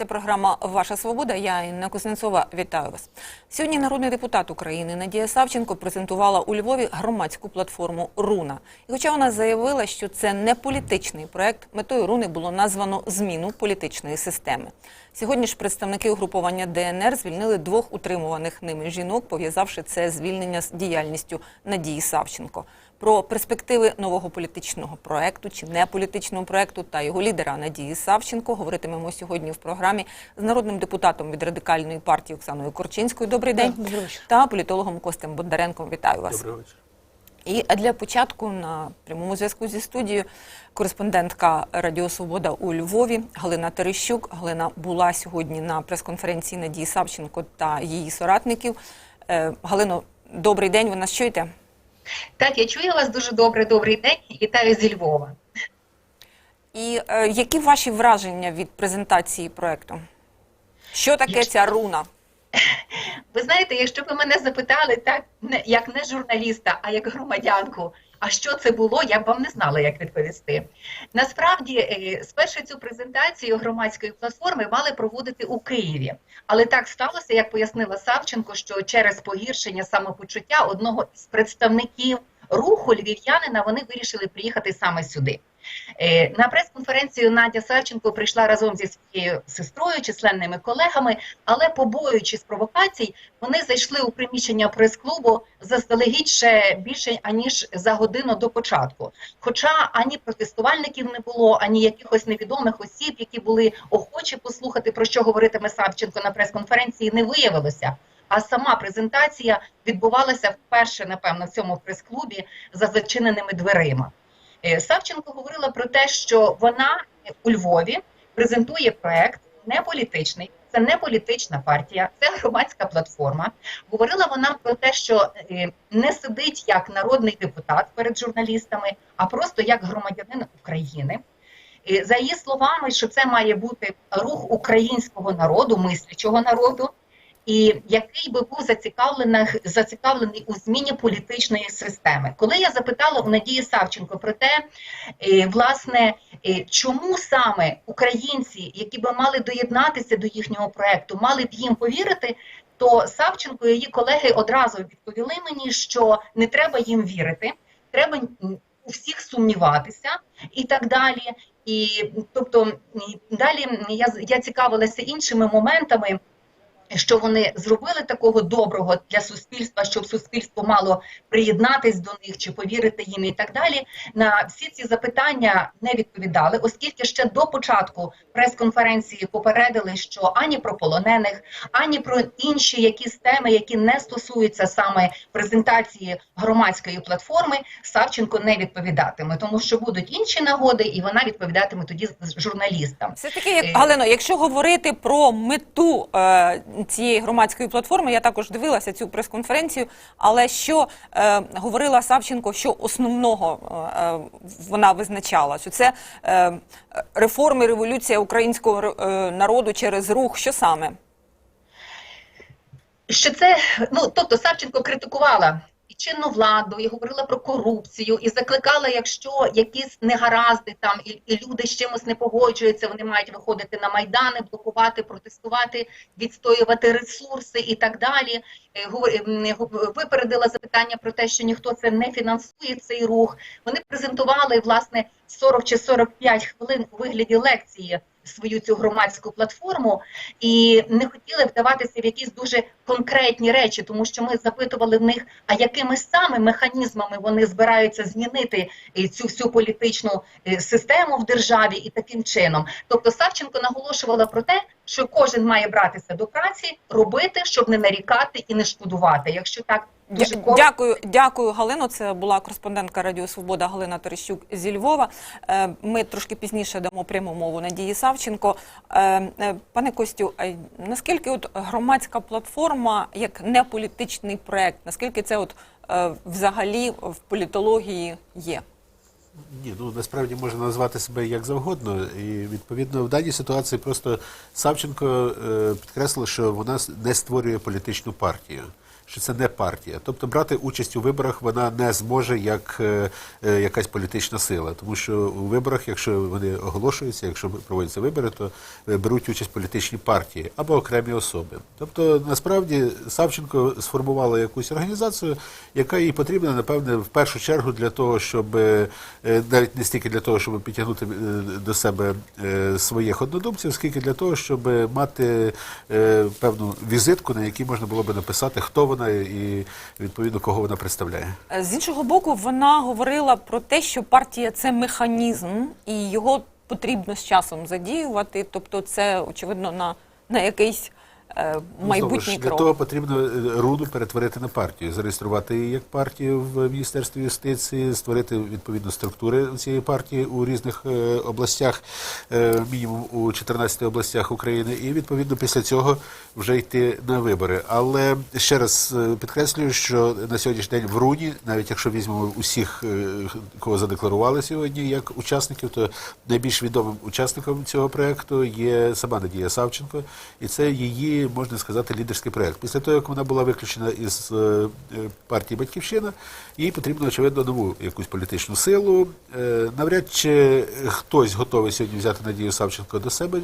Це програма Ваша свобода. Я Інна Кузнецова. Вітаю вас. Сьогодні народний депутат України Надія Савченко презентувала у Львові громадську платформу Руна. І хоча вона заявила, що це не політичний проект, метою Руни було названо зміну політичної системи. Сьогодні ж представники угрупування ДНР звільнили двох утримуваних ними жінок, пов'язавши це звільнення з діяльністю Надії Савченко. Про перспективи нового політичного проекту чи неполітичного проекту та його лідера Надії Савченко говоритимемо сьогодні в програмі з народним депутатом від радикальної партії Оксаною Корчинською. Добрий день Добрий вечір. та політологом Костем Бондаренком. Вітаю вас. Добрий вечір. І для початку на прямому зв'язку зі студією кореспондентка Радіо Свобода у Львові Галина Терещук. Галина була сьогодні на прес-конференції Надії Савченко та її соратників. Е, Галино, добрий день. Ви нас чуєте? Так, я чую вас дуже добре. Добрий день. Вітаю зі Львова. І е, які ваші враження від презентації проекту? Що таке Якщо- ця руна? Ви знаєте, якщо ви мене запитали так, не як не журналіста, а як громадянку. А що це було, я б вам не знала, як відповісти. Насправді, е, спершу цю презентацію громадської платформи мали проводити у Києві, але так сталося, як пояснила Савченко, що через погіршення самопочуття одного з представників руху львів'янина вони вирішили приїхати саме сюди. Е, На прес-конференцію Надя Савченко прийшла разом зі своєю сестрою, численними колегами, але побоюючись провокацій, вони зайшли у приміщення прес-клубу заздалегідь ще більше аніж за годину до початку. Хоча ані протестувальників не було, ані якихось невідомих осіб, які були охочі послухати, про що говоритиме Савченко на прес-конференції, не виявилося. А сама презентація відбувалася вперше, напевно, в цьому прес-клубі за зачиненими дверима. Е, Савченко говорила про те, що вона у Львові презентує проект не політичний, це не політична партія, це громадська платформа. Говорила вона про те, що е, не сидить як народний депутат перед журналістами, а просто як громадянин України. За її словами, що це має бути рух українського народу, мислячого народу, і який би був зацікавлений, зацікавлений у зміні політичної системи. Коли я запитала у Надії Савченко про те, е, власне, е, чому саме українці, які би мали доєднатися до їхнього проекту, мали б їм повірити, то Савченко і її колеги одразу відповіли мені, що не треба їм вірити, треба у всіх сумніватися і так далі. І тобто далі я, я цікавилася іншими моментами що вони зробили такого доброго для суспільства, щоб суспільство мало приєднатись до них чи повірити їм, і так далі. На всі ці запитання не відповідали, оскільки ще до початку прес-конференції попередили, що ані про полонених, ані про інші якісь теми, які не стосуються саме презентації громадської платформи, Савченко не відповідатиме, тому що будуть інші нагоди, і вона відповідатиме тоді журналістам. Все таки, Е, Галино, якщо говорити про мету е, цієї громадської платформи, я також дивилася цю прес-конференцію. Але що е, говорила Савченко, що основного е, е, вона визначала, що це е, реформи, революція українського е, народу через рух. Що саме? що це ну тобто Савченко критикувала чинну владу, і говорила про корупцію, і закликала, якщо якісь негаразди там і, і люди з чимось не погоджуються, вони мають виходити на майдани, блокувати, протестувати, відстоювати ресурси і так далі. Е, м, гу- Випередила запитання про те, що ніхто це не фінансує цей рух. Вони презентували власне 40 чи 45 хвилин у вигляді лекції свою цю громадську платформу і не хотіли вдаватися в якісь дуже конкретні речі, тому що ми запитували в них, а якими саме механізмами вони збираються змінити е, цю всю політичну е, систему в державі і таким чином. Тобто Савченко наголошувала про те, що кожен має братися до праці, робити, щоб не нарікати і не шкодувати. Якщо так дуже коротко. Дякую, дякую, Галино. Це була кореспондентка Радіо Свобода Галина Терещук зі Львова. Е, Ми трошки пізніше дамо пряму мову Надії Савченко. Е, е, Пане Костю, а наскільки от громадська платформа як неполітичний проект, наскільки це от взагалі в політології є? Ні, ну насправді можна назвати себе як завгодно. І відповідно в даній ситуації просто Савченко е, підкреслила, що вона с- не створює політичну партію. Що це не партія. Тобто брати участь у виборах вона не зможе як е, е, якась політична сила, тому що у виборах, якщо вони оголошуються, якщо проводяться вибори, то е, беруть участь політичні партії або окремі особи. Тобто, насправді Савченко сформувала якусь організацію, яка їй потрібна, напевне, в першу чергу для того, щоб навіть не стільки для того, щоб підтягнути до себе своїх однодумців, скільки для того, щоб мати певну візитку, на якій можна було би написати, хто вона і відповідно кого вона представляє. Е, З іншого боку, вона говорила про те, що партія це механізм, і його потрібно з часом задіювати. Тобто, це очевидно на, на якийсь е, Ну, майбутній ж, для того потрібно е, руну перетворити на партію, зареєструвати її як партію в Міністерстві юстиції, створити відповідно структури цієї партії у різних е, областях, мінімум у 14 областях України, і відповідно після цього вже йти на вибори. Але ще раз підкреслюю, що на сьогоднішній день в руні, навіть якщо візьмемо усіх, кого задекларували сьогодні як учасників, то найбільш відомим учасником цього проекту є сама Надія Савченко, і це її можна сказати лідерський проект. Після того, як вона була виключена із е, е, партії Батьківщина, їй потрібно очевидно нову якусь політичну силу. Е, Навряд чи хтось готовий сьогодні взяти Надію Савченко до себе,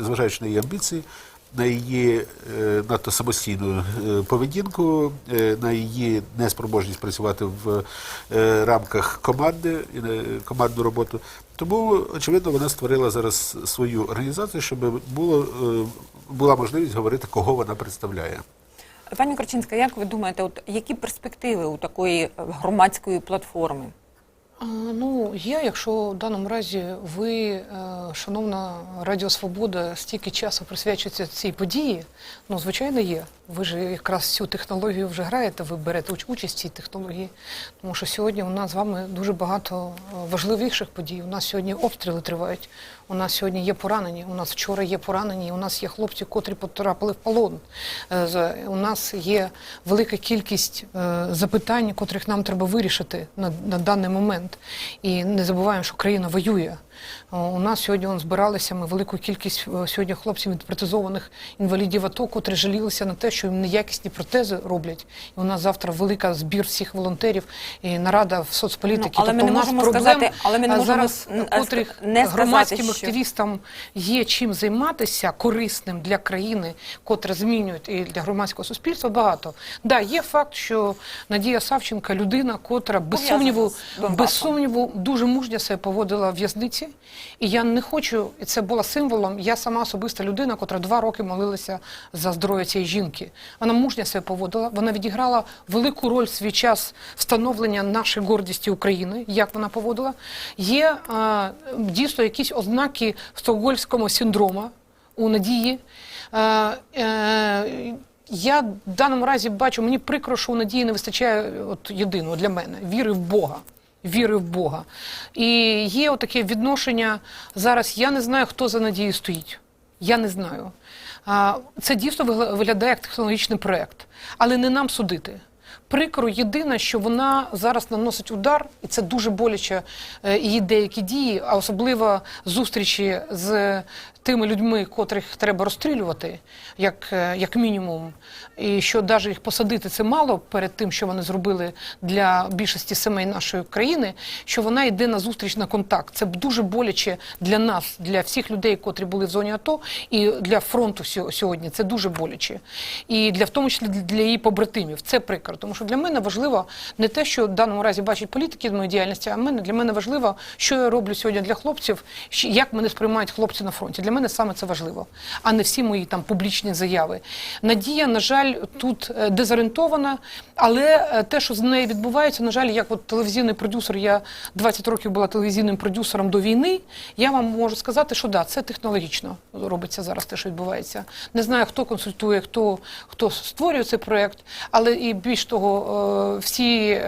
зважаючи на її амбіції. На її надто самостійну поведінку, на її неспроможність працювати в рамках команди командну роботу. Тому, очевидно, вона створила зараз свою організацію, щоб було, була можливість говорити, кого вона представляє. Пані Корчинська, як ви думаєте, от які перспективи у такої громадської платформи? Ну, є, якщо в даному разі ви, е, шановна Радіо Свобода, стільки часу присвячуєте цій події, ну, звичайно, є. Ви ж якраз цю технологію вже граєте, ви берете участь в цій технології. Тому що сьогодні у нас з вами дуже багато е, важливіших подій. У нас сьогодні обстріли тривають, у нас сьогодні є поранені, у нас вчора є поранені, у нас є хлопці, котрі потрапили в полон. Е, У нас є велика кількість е, запитань, котрих нам треба вирішити на, на даний момент. І не забуваємо, що країна воює. О, У нас сьогодні он, збиралися ми велику кількість е, сьогодні хлопців відпротезованих інвалідів АТО, котрі жалілися на те, що їм неякісні протези роблять. І у нас завтра велика збір всіх волонтерів і нарада в соцполітики. Ну, але ми тобто не у нас можемо проблем, сказати- але ми не можемо зараз е, котрих не сказати, громадським що- активістам є чим займатися корисним для країни, котре змінюють і для громадського суспільства. Багато да є факт, що Надія Савченка людина, котра без сумніву, без сумніву дуже мужньо себе поводила в в'язниці. І я не хочу, і це було символом. Я сама особиста людина, котра два роки молилася за здоров'я цієї жінки. Вона мужньо себе поводила. Вона відіграла велику роль в свій час встановлення нашої гордості України. Як вона поводила? Є е, дійсно якісь ознаки стокгольмського синдрому у Надії. Е, е, я в даному разі бачу, мені прикро, що у Надії не вистачає от єдиного для мене віри в Бога. Віри в Бога. І є отаке відношення зараз. Я не знаю, хто за Надією стоїть. Я не знаю. Це дійсно виглядає як технологічний проєкт, але не нам судити. Прикро єдине, що вона зараз наносить удар, і це дуже боляче е, її деякі дії, а особливо зустрічі з тими людьми, котрих треба розстрілювати, як, е, як мінімум. І що навіть їх посадити це мало перед тим, що вони зробили для більшості сімей нашої країни, що вона йде на зустріч на контакт. Це дуже боляче для нас, для всіх людей, котрі були в зоні АТО, і для фронту сьогодні. Це дуже боляче. І для в тому числі для її побратимів. Це прикро. Тому що для мене важливо не те, що в даному разі бачать політики з моєї діяльності, а мене для мене важливо, що я роблю сьогодні для хлопців, як мене сприймають хлопці на фронті. Для мене саме це важливо, а не всі мої там публічні заяви. Надія, на жаль, тут е, дезорієнтована, але е, те, що з нею відбувається, на жаль, як от телевізійний продюсер, я 20 років була телевізійним продюсером до війни. Я вам можу сказати, що да, це технологічно робиться зараз, те, що відбувається. Не знаю, хто консультує, хто, хто створює цей проект, але і більш того, е, всі,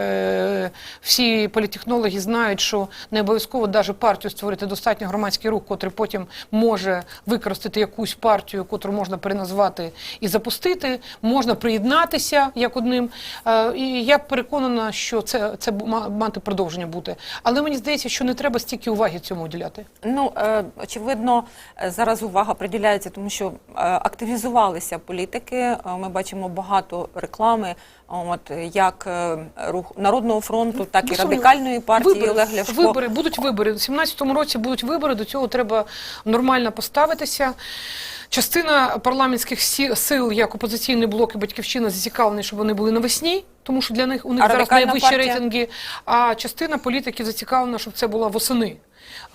всі політехнологи знають, що не обов'язково навіть партію створити достатньо громадський рух, котрий потім може використати якусь партію, котру можна переназвати і запустити, можна приєднатися як одним. Е, І я переконана, що це, це мати продовження бути. Але мені здається, що не треба стільки уваги цьому уділяти. Ну, е, очевидно, е, зараз увага приділяється, тому що активізувалися політики. Ми бачимо багато реклами от як е, рух народного фронту, так і Безумовно. радикальної партії вибори, Олег Ляшко. Вибори, будуть вибори. У 17-му році будуть вибори, до цього треба нормально поставитися. Частина парламентських сил, як опозиційний блок і батьківщина, зацікавлені, щоб вони були навесні, тому що для них у них А зараз найвищі партія? рейтинги. А частина політиків зацікавлена, щоб це була восени.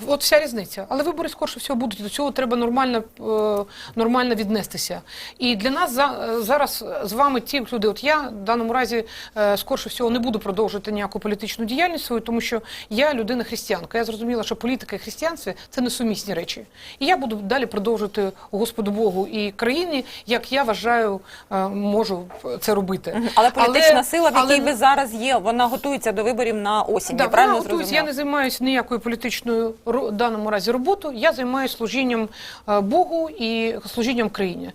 От вся різниця. Але вибори скорше всього будуть. До цього треба нормально, е, нормально віднестися. І для нас за, е, зараз з вами ті люди, от я в даному разі е, скорше всього не буду продовжувати ніяку політичну діяльність свою, тому що я людина християнка. Я зрозуміла, що політика і християнство це несумісні речі. І я буду далі продовжувати Господу Богу і країні, як я вважаю, можу це робити. Але політична сила, в якій але- ви зараз є, вона готується до виборів на осінь. Да, я правильно вона готується. Я не займаюся ніякою політичною даному разі роботу Я займаюся служінням е, Богу і служінням країні.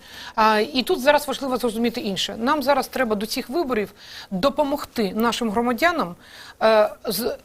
І тут зараз важливо зрозуміти інше. Нам зараз треба до цих виборів допомогти нашим громадянам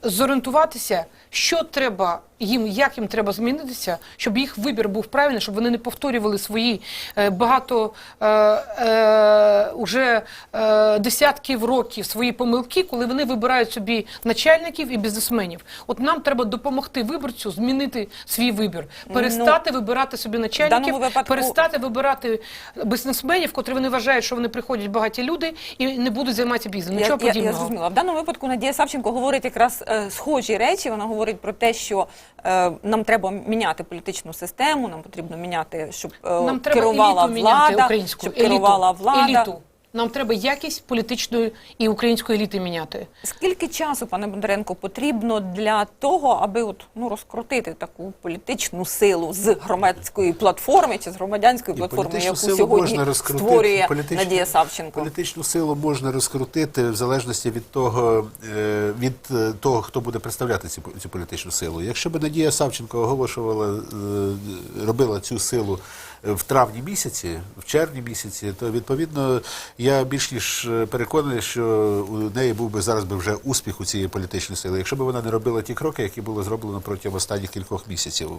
зорієнтуватися, що треба їм, як їм треба змінитися, щоб їх вибір був правильний, щоб вони не повторювали свої е, багато е, е, уже е, десятків років свої помилки, коли вони вибирають собі начальників і бізнесменів. От нам треба допомогти виборцю змінити свій вибір, перестати вибирати собі начальників, випадку- перестати вибирати бізнесменів, котрі вони вважають, що вони приходять багаті люди і не будуть займатися бізнесом. Нічого я, я, я зрозуміла. В даному випадку Надія Савченко говорить якраз е, схожі речі. Вона говорить про те, що е, нам треба міняти політичну систему, нам потрібно міняти, щоб е, Нам треба керувала влада, міняти українську щоб еліту, керувала влада. еліту. Нам треба якість політичної і української еліти міняти. Скільки часу, пане Бондаренко, потрібно для того, аби от ну розкрутити таку політичну силу з громадської платформи чи з громадянської І платформи, яку силу сьогодні створює політичну- Надія Савченко? Політичну силу можна розкрутити в залежності від того, е, від е, того, хто буде представляти цю, цю політичну силу. Якщо б Надія Савченко оголошувала, е, робила цю силу в травні місяці, в червні місяці, то відповідно я більш ніж е, переконаний, що у неї був би зараз би вже успіх у цієї політичної сили, якщо б вона не робила ті кроки, які було зроблено протягом останніх кількох місяців.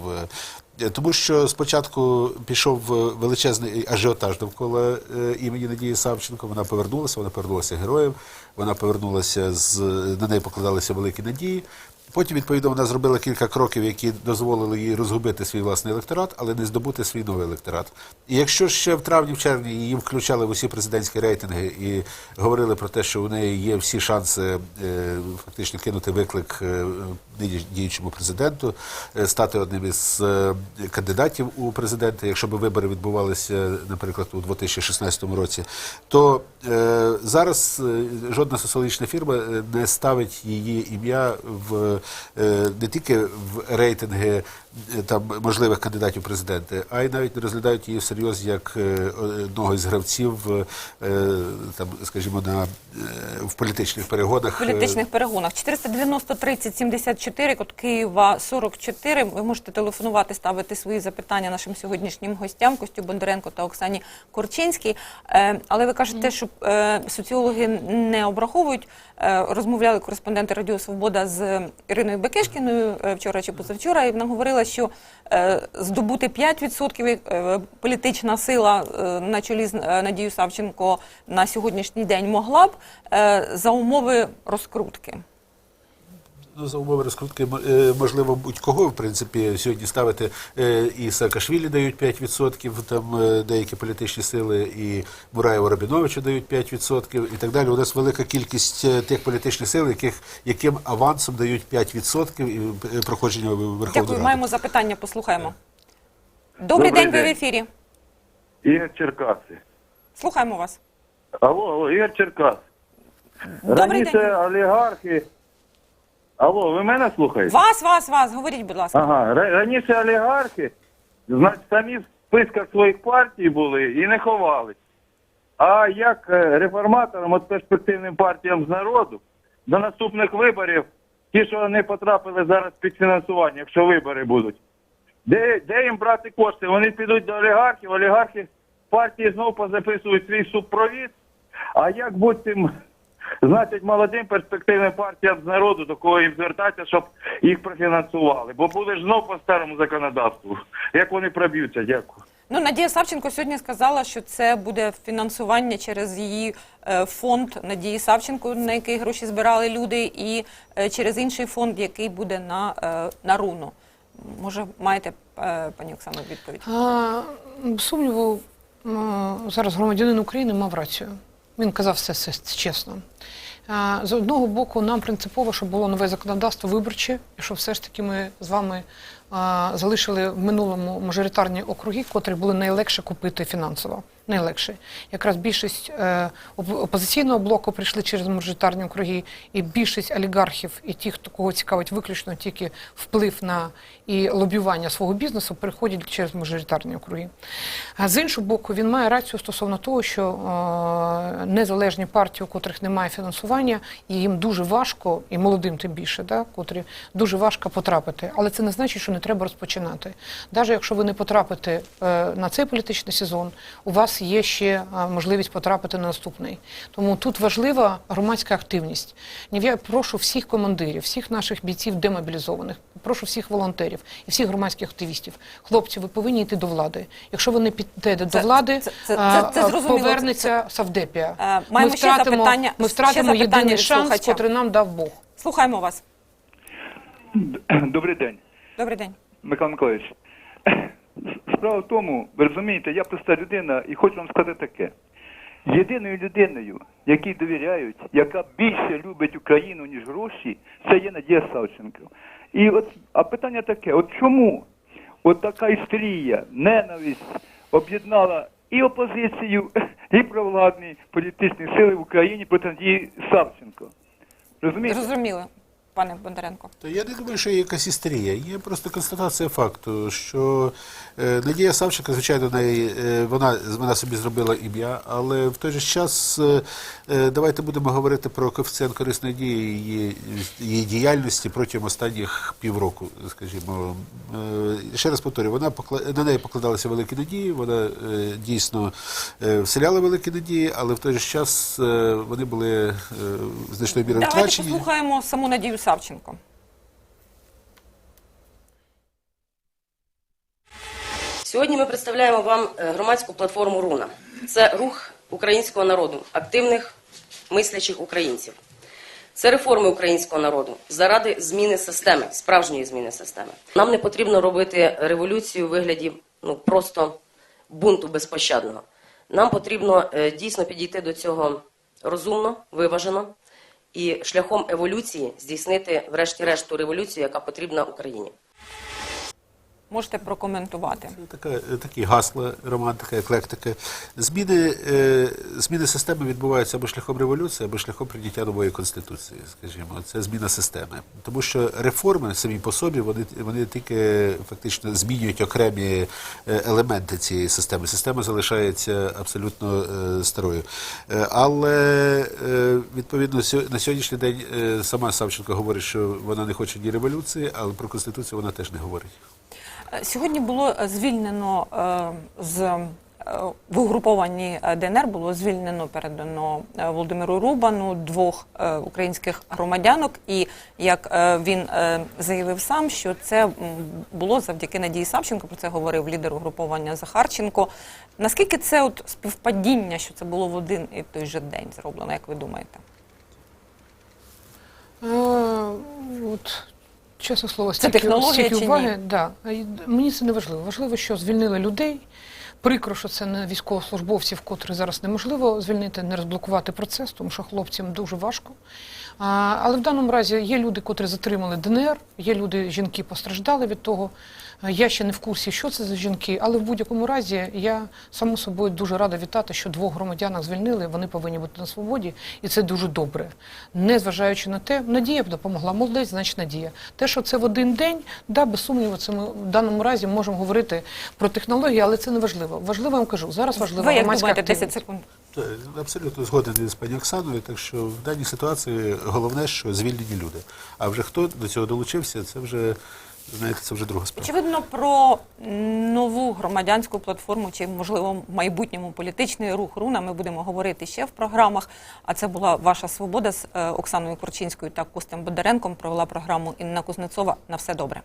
Е, Тому що спочатку пішов е, величезний ажіотаж довкола е, імені Надії Савченко. Вона повернулася, вона повернулася героєм, вона повернулася з на неї покладалися великі надії. Потім, відповідно, вона зробила кілька кроків, які дозволили їй розгубити свій власний електорат, але не здобути свій новий електорат. І якщо ще в травні, в червні її включали в усі президентські рейтинги і говорили про те, що у неї є всі шанси е, фактично кинути виклик е, діючому президенту, е, стати одним із кандидатів у президенти, якщо б вибори відбувалися, наприклад, у 2016 році, то зараз е, жодна соціологічна фірма е, не ставить її ім'я в е, не тільки в рейтинги е, там можливих кандидатів в президенти, а й навіть не розглядають її всерйоз як е, одного із гравців, е, там, скажімо, на е, в політичних перегонах. В політичних перегонах 490 30 74, код Києва 44. Ви можете телефонувати, ставити свої запитання нашим сьогоднішнім гостям Костю Бондаренко та Оксані Корчинській. Е, але ви кажете, що е, соціологи не обраховують. Е, розмовляли кореспонденти Радіо Свобода з Іриною Бекешкіною е, вчора чи позавчора, і вона говорила, що е, здобути 5% е, політична сила е, на чолі з Надією Савченко на сьогоднішній день могла б за умови розкрутки. Ну, за умови розкрутки е, можливо будь-кого, в принципі, сьогодні ставити е, і Саакашвілі дають 5%, там е, деякі політичні сили, і Мураєву Рабіновичу дають 5% і так далі. У нас велика кількість тих політичних сил, яких, яким авансом дають 5% і проходження в Дякую, маємо запитання, послухаємо. Добрий, Добрий день, ви в ефірі. Ігор Черкаси. Слухаємо вас. Алло, алло, Ігор Черкас. Добрий Раніше день. олігархи. Алло, ви мене слухаєте? Вас, вас, вас, говоріть, будь ласка. Ага, ра- раніше олігархи, значить, самі в списках своїх партій були і не ховались. А як е, реформаторам, от перспективним партіям з народу, до наступних виборів, ті, що не потрапили зараз під фінансування, якщо вибори будуть, де, де їм брати кошти? Вони підуть до олігархів, олігархи партії знову позаписують свій супровід. А як бути тим, значить, молодим перспективним партіям з народу, до кого їм звертатися, щоб їх профінансували? Бо буде ж знов по старому законодавству. Як вони проб'ються? Дякую. Ну, Надія Савченко сьогодні сказала, що це буде фінансування через її е, фонд Надії Савченко, на який гроші збирали люди, і е, через інший фонд, який буде на, е, на руну. Може, маєте, е, пані Оксано, відповідь? А, сумніву, зараз громадянин України мав рацію. Він казав все, все чесно. З одного боку, нам принципово, щоб було нове законодавство виборче, і щоб все ж таки ми з вами залишили в минулому мажоритарні округи, котрі були найлегше купити фінансово. Найлегше. Якраз більшість е, опозиційного блоку прийшли через мажоритарні округи, і більшість олігархів і хто кого цікавить виключно тільки вплив на і лобіювання свого бізнесу, приходять через мажоритарні округи. А з іншого боку, він має рацію стосовно того, що е, незалежні партії, у котрих немає фінансування, і їм дуже важко, і молодим тим більше, да, котрі дуже важко потрапити. Але це не значить, що не треба розпочинати. Навіть якщо ви не потрапите е, на цей політичний сезон, у вас є ще е, можливість потрапити на наступний. Тому тут важлива громадська активність. Я прошу всіх командирів, всіх наших бійців демобілізованих, прошу всіх волонтерів і всіх громадських активістів. Хлопці, ви повинні йти до влади. Якщо ви не підете Це- до влади, це- це- це повернеться Савдепія. Е, маємо ще запитання- ми втратимо єдиний шанс, котрий нам дав Бог. Слухаємо вас. Добрий день. Добрий день. Михайло Миколаївич, справа в тому, ви розумієте, я проста людина і хочу вам сказати таке. Єдиною людиною, якій довіряють, яка більше любить Україну, ніж гроші, це є Надія Савченко. І от, а питання таке: от чому от така істерія, ненависть об'єднала і опозицію, і провладні політичні сили в Україні проти Надії Савченко? Розумієте? Зрозуміли, пане Бондаренко. То я не думаю, що є якась істерія. Є просто констатація факту, що е, Надія Савченко, звичайно, е, вона, вона собі зробила ім'я, але в той же час е, давайте будемо говорити про коефіцієнт корисної дії її, її діяльності протягом останніх півроку, скажімо. Ще раз повторюю, вона на неї покладалися великі надії, вона дійсно вселяла великі надії, але в той же час вони були значною мірою Давайте втрачені. послухаємо саму Надію Савченко. Сьогодні ми представляємо вам е, громадську платформу Руна. Це рух українського народу, активних мислячих українців. Це реформи українського народу заради зміни системи, справжньої зміни системи. Нам не потрібно робити революцію у вигляді ну просто бунту безпощадного. Нам потрібно е, дійсно підійти до цього розумно, виважено і шляхом еволюції здійснити, врешті-решт, ту революцію, яка потрібна Україні. Можете прокоментувати. Така, такі гасла, романтика, еклектика. Зміни, е, зміни системи відбуваються або шляхом революції, або шляхом прийняття нової конституції, скажімо. Це зміна системи. Тому що реформи самі по собі вони, вони тільки фактично змінюють окремі е, елементи цієї системи. Система залишається абсолютно е, старою. Е, але е, відповідно на сьогоднішній день е, сама Савченко говорить, що вона не хоче ні революції, але про конституцію вона теж не говорить. Е, Сьогодні було е, звільнено е, з в угрупованні ДНР було звільнено передано Володимиру Рубану двох українських громадянок. І як він заявив сам, що це було завдяки Надії Савченко. Про це говорив лідер угруповання Захарченко. Наскільки це от співпадіння, що це було в один і той же день зроблено, як ви думаєте? От, чесне слово, Це стільки, технологія стільки чи ні? уваги. Да. Мені це не важливо. Важливо, що звільнили людей. Прикро, що це не військовослужбовців, котрі зараз неможливо звільнити, не розблокувати процес, тому що хлопцям дуже важко. А, але в даному разі є люди, котрі затримали ДНР, є люди, жінки постраждали від того. Е, Я ще не в курсі, що це за жінки, але в будь-якому разі я само собою дуже рада вітати, що двох громадянок звільнили. Вони повинні бути на свободі, і це дуже добре. Незважаючи на те, надія б допомогла. Молодець, значить надія. Те, що це в один день, да, без сумніву, це ми в даному разі можемо говорити про технології, але це не важливо. Важливо я вам кажу. Зараз як громадська думаєте, 10 секунд? Абсолютно згоден з пані Оксаною, так що в даній ситуації головне, що звільнені люди. А вже хто до цього долучився, це вже знаєте, це вже друга справа. Очевидно, про нову громадянську платформу чи, можливо, майбутньому політичний рух Руна ми будемо говорити ще в програмах. А це була ваша свобода з е, Оксаною Корчинською та Костем Бондаренком. Провела програму Інна Кузнецова. На все добре.